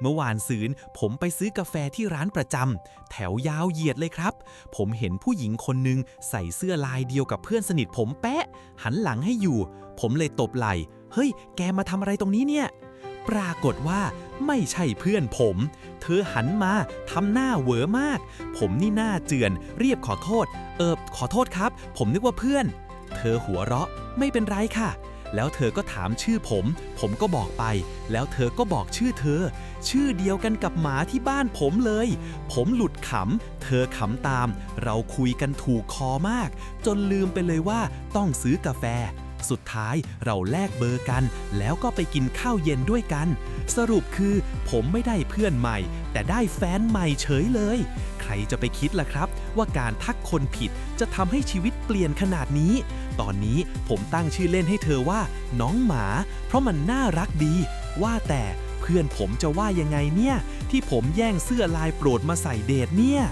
เมื่อวานซืนผมไปซื้อกาแฟที่ร้านประจำแถวยาวเหยียดเลยครับ ผมเห็นผู้หญิงคนหนึ่งใส่เสื้อลายเดียวกับเพื่อนสนิทผมแปะหันหลังให้อยู่ ผมเลยตบไหล่เฮ้ย แกมาทำอะไรตรงนี้เนี่ย ปรากฏว่าไม่ใช่เพื่อนผม เธอหันมาทำหน้าเหวอมาก ผมนี่หน้าเจือน เรียบขอโทษ เออขอโทษครับ ผมนึกว่าเพื่อน เธอหัวเราะไม่เป็นไรค่ะ แล้วเธอก็ถามชื่อผม ผมก็บอกไป แล้วเธอก็บอกชื่อเธอ ชื่อเดียวกันกับหมาที่บ้านผมเลย ผมหลุดขำ เธอขำตาม เราคุยกันถูกคอมาก จนลืมไปเลยว่าต้องซื้อกาแฟ สุดท้ายเราแลกเบอร์กัน แล้วก็ไปกินข้าวเย็นด้วยกัน สรุปคือ ผมไม่ได้เพื่อนใหม่ แต่ได้แฟนใหม่เฉยเลย ครจะไปคิดล่ะครับ ว่าการทักคนผิดจะทำให้ชีวิตเปลี่ยนขนาดนี้ ตอนนี้ผมตั้งชื่อเล่นให้เธอว่า น้องหมา เพราะมันน่ารักดี ว่าแต่เพื่อนผมจะว่ายังไงเนี่ย ที่ผมแย่งเสื้อลายโปรดมาใส่เดทเนี่ย